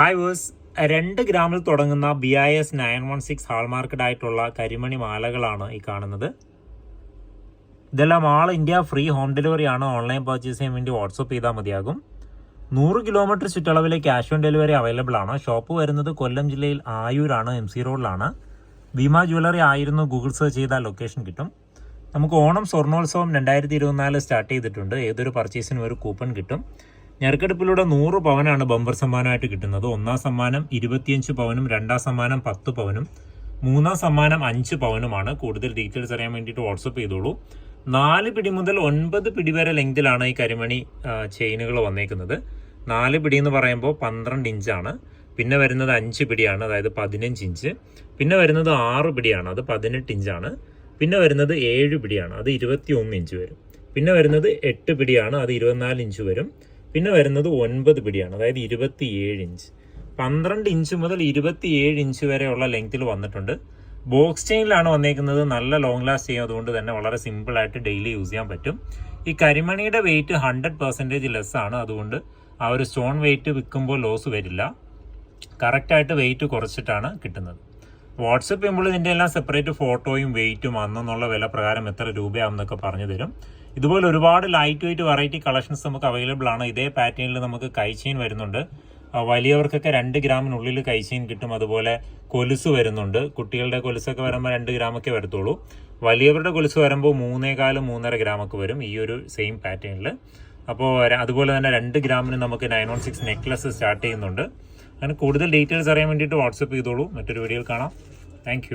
Hi verse രണ്ട് ഗ്രാമിൽ തുടങ്ങുന്ന B I S nine one six hallmarked ആയിട്ടുള്ള കരിമണി മാലകളാണ് ഈ കാണുന്നത്. ഇതെല്ലാം all India free home delivery ആണ്. ഓൺലൈൻ പർച്ചേസ് ചെയ്യാൻ വേണ്ടി വാട്സപ്പ് ചെയ്താൽ മതിയാകും. നൂറ് കിലോമീറ്റർ ചുറ്റളവിലെ ക്യാഷ് ഓൺ ഡെലിവറി അവൈലബിൾ ആണ്. ഷോപ്പ് വരുന്നത് കൊല്ലം ജില്ലയിൽ ആയൂരാണ് എം സി റോഡിലാണ്. ഭീമ ജ്വല്ലറി ആയിരുന്നു. ഗൂഗിൾ സെർച്ച് ചെയ്താൽ ലൊക്കേഷൻ കിട്ടും. നമുക്ക് ഓണം സ്വർണോത്സവം രണ്ടായിരത്തി സ്റ്റാർട്ട് ചെയ്തിട്ടുണ്ട്. ഏതൊരു പർച്ചേസിനും ഒരു കൂപ്പൺ കിട്ടും. ഞെറുക്കെടുപ്പിലൂടെ നൂറ് പവനാണ് ബമ്പർ സമ്മാനമായിട്ട് കിട്ടുന്നത്. ഒന്നാം സമ്മാനം ഇരുപത്തിയഞ്ച് പവനും രണ്ടാം സമ്മാനം പത്ത് പവനും മൂന്നാം സമ്മാനം അഞ്ച് പവനുമാണ്. കൂടുതൽ ഡീറ്റെയിൽസ് അറിയാൻ വേണ്ടിയിട്ട് വാട്സപ്പ് ചെയ്തോളൂ. നാല് പിടി മുതൽ ഒൻപത് പിടി വരെ ലെങ്തിലാണ് ഈ കരിമണി ചെയിനുകൾ വന്നേക്കുന്നത്. നാല് പിടി എന്ന് പറയുമ്പോൾ പന്ത്രണ്ട് ഇഞ്ചാണ്. പിന്നെ വരുന്നത് അഞ്ച് പിടിയാണ് അതായത് പതിനഞ്ച് ഇഞ്ച്. പിന്നെ വരുന്നത് ആറ് പിടിയാണ് അത് പതിനെട്ട് ഇഞ്ചാണ്. പിന്നെ വരുന്നത് ഏഴ് പിടിയാണ് അത് ഇരുപത്തി ഒന്ന് ഇഞ്ച് വരും. പിന്നെ വരുന്നത് എട്ട് പിടിയാണ് അത് ഇരുപത്തിനാല് ഇഞ്ച് വരും. പിന്നെ വരുന്നത് ഒൻപത് പിടിയാണ് അതായത് ഇരുപത്തിയേഴ് ഇഞ്ച്. പന്ത്രണ്ട് ഇഞ്ച് മുതൽ ഇരുപത്തിയേഴ് ഇഞ്ച് വരെയുള്ള ലെങ്ത്തിൽ വന്നിട്ടുണ്ട്. ബോക്സ് ചെയിനിലാണ് വന്നേക്കുന്നത് നല്ല ലോങ് ലാസ്റ്റ് ചെയ്യും അതുകൊണ്ട് തന്നെ വളരെ സിമ്പിളായിട്ട് ഡെയിലി യൂസ് ചെയ്യാൻ പറ്റും. ഈ കരിമണിയുടെ വെയിറ്റ് ഹൺഡ്രഡ് പെർസെന്റേജ് ലെസ് ആണ് അതുകൊണ്ട് ആ ഒരു സ്റ്റോൺ വെയിറ്റ് വിൽക്കുമ്പോൾ ലോസ് വരില്ല. കറക്റ്റായിട്ട് വെയിറ്റ് കുറച്ചിട്ടാണ് കിട്ടുന്നത്. വാട്സപ്പ് ചെയ്യുമ്പോൾ ഇതിന്റെ എല്ലാം സെപ്പറേറ്റ് ഫോട്ടോയും വെയിറ്റും അന്നെന്നുള്ള വില പ്രകാരം എത്ര രൂപയാണെന്നൊക്കെ പറഞ്ഞു തരും. ഇതുപോലെ ഒരുപാട് ലൈറ്റ് വെയിറ്റ് വെറൈറ്റി കളക്ഷൻസ് നമുക്ക് അവൈലബിൾ ആണ്. ഇതേ പാറ്റേണിൽ നമുക്ക് കൈച്ചെയിൻ വരുന്നുണ്ട്. വലിയവർക്കൊക്കെ രണ്ട് ഗ്രാമിനുള്ളിൽ കൈച്ചെയിൻ ചെയിൻ കിട്ടും. അതുപോലെ കൊലുസ് വരുന്നുണ്ട്. കുട്ടികളുടെ കൊലുസൊക്കെ വരുമ്പോൾ രണ്ട് ഗ്രാമൊക്കെ വരത്തുള്ളൂ. വലിയവരുടെ കൊലുസ് വരുമ്പോൾ മൂന്നേകാൽ മൂന്നര ഗ്രാമൊക്കെ വരും ഈ ഒരു സെയിം പാറ്റേണിൽ അപ്പോൾ അതുപോലെ തന്നെ രണ്ട് ഗ്രാമിന് നമുക്ക് nine one six necklace start ചെയ്യുന്നുണ്ട്. അങ്ങനെ കൂടുതൽ ഡീറ്റെയിൽസ് അറിയാൻ വേണ്ടിയിട്ട് വാട്സപ്പ് ചെയ്തോളൂ. മറ്റൊരു വീഡിയോയിൽ കാണാം. താങ്ക്